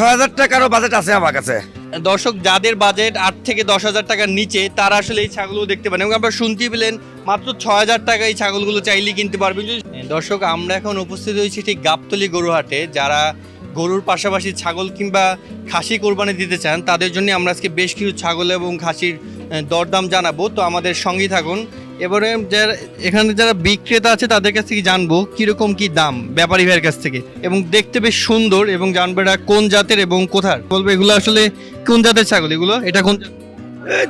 ছয় হাজার টাকারও বাজেট আছে আমার কাছে। দর্শক, যাদের বাজেট আট থেকে দশ হাজার টাকার নিচে, তারা আসলে এই ছাগলগুলো দেখতে পারেন। এবং আপনারা শুনতেই পেলেন, মাত্র ছয় হাজার টাকা এই ছাগলগুলো চাইলেই কিনতে পারবেন। দর্শক, আমরা এখন উপস্থিত হয়েছি ঠিক গাবতলি গরুহাটে। যারা গরুর পাশাপাশি ছাগল কিংবা খাসি কোরবানি দিতে চান, তাদের জন্য আমরা আজকে বেশ কিছু ছাগল এবং খাসির দরদাম জানাব। তো আমাদের সঙ্গেই থাকুন। এবারে যারা এখানে যারা বিক্রেতা আছে তাদের কাছ থেকে জানব কীরকম কি দাম ব্যাপারী ভাইয়ের কাছ থেকে। এবং দেখতে বেশ সুন্দর এবং জানব এটা কোন জাতের এবং কোথার। বলব এগুলো আসলে কোন জাতের ছাগল এগুলো? এটা কোন জাত?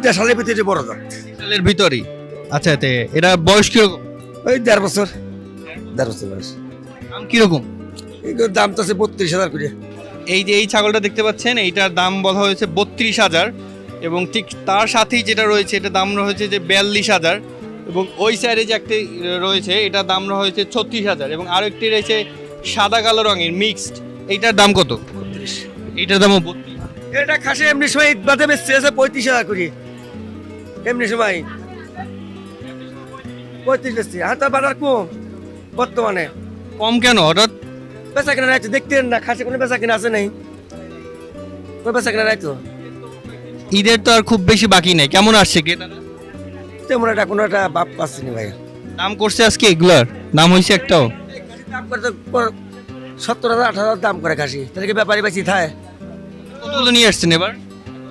দেশালের ভিতরে বড় দাম সালের ভিতরেই। আচ্ছা তে এটা বয়স কীরকম? ওই দেড় বছর। দেড় বছর বয়স। দাম কীরকম? এগুলোর দাম তো আছে বত্রিশ হাজার করে। এই যে এই ছাগলটা দেখতে পাচ্ছেন এইটার দাম বলা হয়েছে বত্রিশ হাজার। এবং ঠিক তার সাথেই যেটা রয়েছে এটা দাম রয়েছে যে বিয়াল্লিশ হাজার। এবং ওই সাইডে যে একটি রয়েছে এটার দাম রয়েছে ছত্রিশ হাজার এবং আরও একটি রয়েছে সাদা কালো রঙের মিক্সড এইটার দাম কত? বত্রিশ। এইটার দামও বত্রিশ। এটা খাসি এমনি সময় ঈদ বাদে বেচছে আছে পঁয়ত্রিশ হাজার করে। এমনি সময়। পঁয়ত্রিশ বেচছে আর তার বাজার কম বর্তমানে। কম কেন? হঠাৎ? বেচা কিনা রাখছে দেখতে না খাসি কোনো বেচা কিনা আছে নাই? কোনো বেচা কিনা রাখতো ঈদের তো আর খুব বেশি বাকি নেই। কেমন আসছে ক্রেতারা তেমন একটা কোনো একটা বাপ পাচ্ছি না ভাই দাম করছে আজকে এগুলার? দাম হয়েছে একটাও? দাম করে তো পর- সত্তর হাজার আঠারো হাজার দাম করে খাসি। তাহলে কি ব্যাপারী বেশি থায়? কতগুলো নিয়ে আসছেন এবার?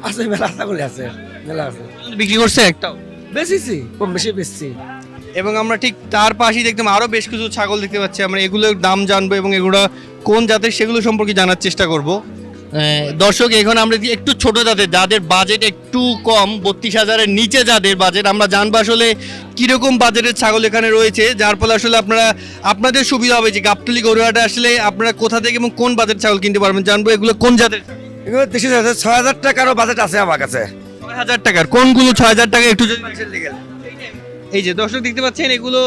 আছে মেলা ছাগলি আছে মেলা আছে। বিক্রি করছে একটাও? বেশিছি কম বেশি বেশি এবং আমরা ঠিক তার পাশেই দেখতাম আরও বেশ কিছু ছাগল দেখতে পাচ্ছি। আমরা এগুলোর দাম জানব এবং এগুলো কোন জাতের সেগুলো সম্পর্কে জানার চেষ্টা করব। দর্শক এখন আমরা একটু ছোট জাতের যাদের বাজেট একটু কম বত্রিশ হাজারের নিচে যাদের বাজেট আমরা জানব আসলে কীরকম বাজেটের ছাগল এখানে রয়েছে যার ফলে আসলে আপনারা আপনাদের সুবিধা হবে যে গাবতলি গরুহাটে আসলে আপনারা কোথা থেকে এবং কোন বাজেট ছাগল কিনতে পারবেন জানব এগুলো কোন জাতের এগুলো দেশি ছয় হাজার টাকারও বাজেট আছে আমার কাছে। ছয় হাজার টাকার কোনগুলো ছয় হাজার টাকা একটু এই যে দর্শক দেখতে পাচ্ছেন এগুলো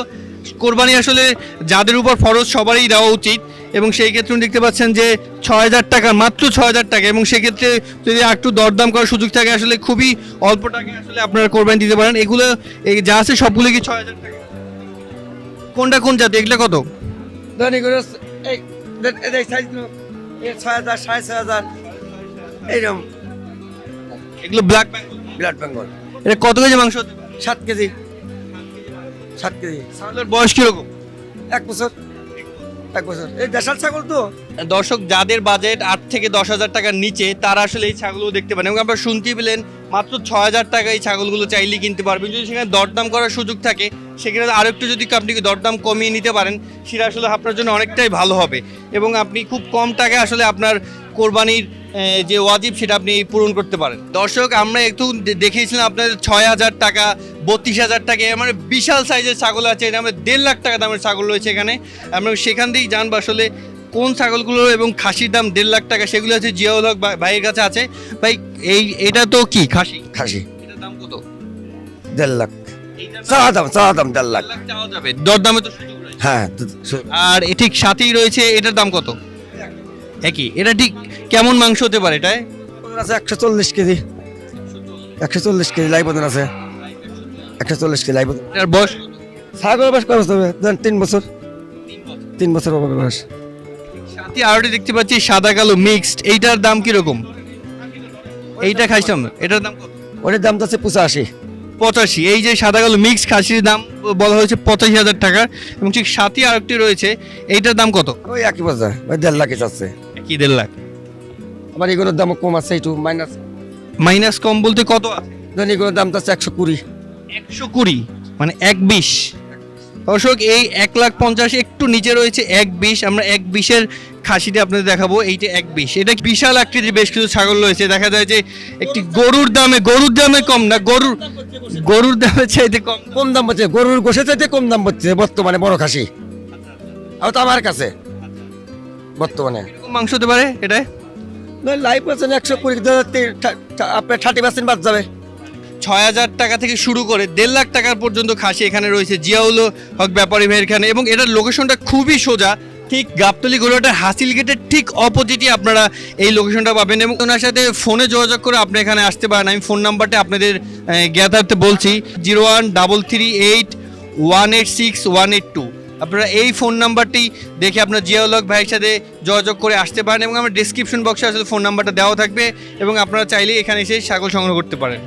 কোরবানি আসলে যাদের উপর ফরজ সবারই দেওয়া উচিত। এবং সেই ক্ষেত্রে দেখতে পাচ্ছেন যে ছয় হাজার টাকা মাত্র ছয় হাজার টাকা। এবং সেক্ষেত্রে যদি একটু দরদাম করার সুযোগ থাকে আসলে খুবই অল্প টাকায় আসলে আপনারা কোরবানি দিতে পারেন। এগুলো এই যা আছে সবগুলো কি ছয় হাজার টাকা? কোনটা কোন জাতি? এগুলো কত? ছয় হাজার সাড়ে ছয় হাজার। এইরকম। এগুলো ব্ল্যাক বিরাট বেঙ্গল এটা কত কেজি মাংস সাত কেজি। সাত কেজি। বয়স কীরকম? এক বছর। এক বছর এই দেশাল ছাগল তো? দর্শক, যাদের বাজেট আট থেকে দশ হাজার টাকার নিচে, তারা আসলে এই ছাগলগুলো দেখতে পারেন। এবং আপনারা শুনতেই পেলেন, মাত্র ছয় হাজার টাকা এই ছাগলগুলো চাইলেই কিনতে পারবেন। যদি সেখানে দরদাম করার সুযোগ থাকে, সেখানে আরও একটু যদি আপনি দরদাম কমিয়ে নিতে পারেন, সেটা আসলে আপনার জন্য অনেকটাই ভালো হবে। এবং আপনি খুব কম টাকায় আসলে আপনার কোরবানির যে ওয়াজিব, সেটা আপনি পূরণ করতে পারেন। দর্শক, আমরা একটু দেখিয়েছিলাম আপনাদের ছয় হাজার টাকা বত্রিশ হাজার টাকা। মানে বিশাল সাইজের ছাগল আছে। এটা আমাদের দেড় লাখ টাকা দামের ছাগল রয়েছে এখানে। আমরা সেখান থেকেই জানব আসলে কোন ছাগলগুলো এবং খাসির দাম দেড় লাখ টাকা সেগুলো আছে জিয়াউল হক ভাইয়ের কাছে আছে। ভাই এই এটা তো কি খাসি? খাসি। এটার দাম কত? দেড় লাখ। দাম চাওয়া দাম চাওয়া দাম দেড় লাখ। দেড় লাখ চাওয়া যাবে। দরদামে তো সুযোগ রয়েছে। হ্যাঁ আর এ ঠিক সাথেই রয়েছে এটার দাম কত? একই। এটা ঠিক কেমন মাংস হতে পারে এটায়? ওজন আছে একশো চল্লিশ কেজি। একশো চল্লিশ কেজি লাইভ আছে। একশো চল্লিশ কেজি এটার বয়স? ছাগল বাস খরচ হবে? তিন বছর। তিন বছর। হবে বয়স। সাথে আরোটি দেখতে পাচ্ছি সাদা কালো মিক্সড এইটার দাম কীরকম? এইটা খাইছিলাম। এটার দাম কত? ওটার দাম তো আছে পঁচাশি। পঁচাশি। এই যে সাদা কালো মিক্স খাসির দাম বলা হয়েছে পঁচাশি হাজার টাকা। এবং ঠিক সাথে আরেকটি রয়েছে এইটার দাম কত? ওই একই বাজার ওই দেড় লাখে যাচ্ছে। কি দেড় লাখ। আবার এগুলোর দাম কম আছে একটু মাইনাস মাইনাস কম বলতে কত আছে? এগুলোর দাম তো আছে একশো কুড়ি। একশো কুড়ি মানে এক বিশ দর্শক এই এক লাখ পঞ্চাশ একটু নিচে রয়েছে এক বিশ আমরা এক বিশের খাসিটা আপনাদের দেখাবো এইটা এক বিশ এটা বিশাল আকৃতির বেশ কিছু ছাগল রয়েছে। দেখা যায় যে একটি গরুর দামে গরুর দামে কম না গরুর গরুর দামে চাইতে কম। কম দাম হচ্ছে গরুর গোষে চাইতে কম দাম হচ্ছে বর্তমানে বড় খাসি। আর তো আমার কাছে বর্তমানে। মাংস হতে পারে এটাই লাইফ আছে একশো কুড়ি আপনার থার্টি পার্সেন্ট বাদ যাবে। ছয় হাজার টাকা থেকে শুরু করে দেড় লাখ টাকার পর্যন্ত খাসি এখানে রয়েছে। জিয়াউল হক, ব্যাপারী ভাইয়ের এখানে। এবং এটার লোকেশনটা খুবই সোজা। ঠিক গাবতলি গরুয়াটার হাসিল গেটের ঠিক অপোজিটই আপনারা এই লোকেশনটা পাবেন। এবং ওনার সাথে ফোনে যোগাযোগ করে আপনি এখানে আসতে পারেন। আমি ফোন নাম্বারটা আপনাদের জ্ঞাতার্থে বলছি। Zero one double three eight one eight six one eight two. আপনারা এই ফোন নাম্বারটি দেখে আপনার জিয়াউলক ভাইয়ের সাথে যোগাযোগ করে আসতে পারেন। এবং আমার ডিসক্রিপশন বক্সে আসলে ফোন নাম্বারটা দেওয়া থাকবে। এবং আপনারা চাইলে এখানে এসে ছাগল সংগ্রহ করতে পারেন।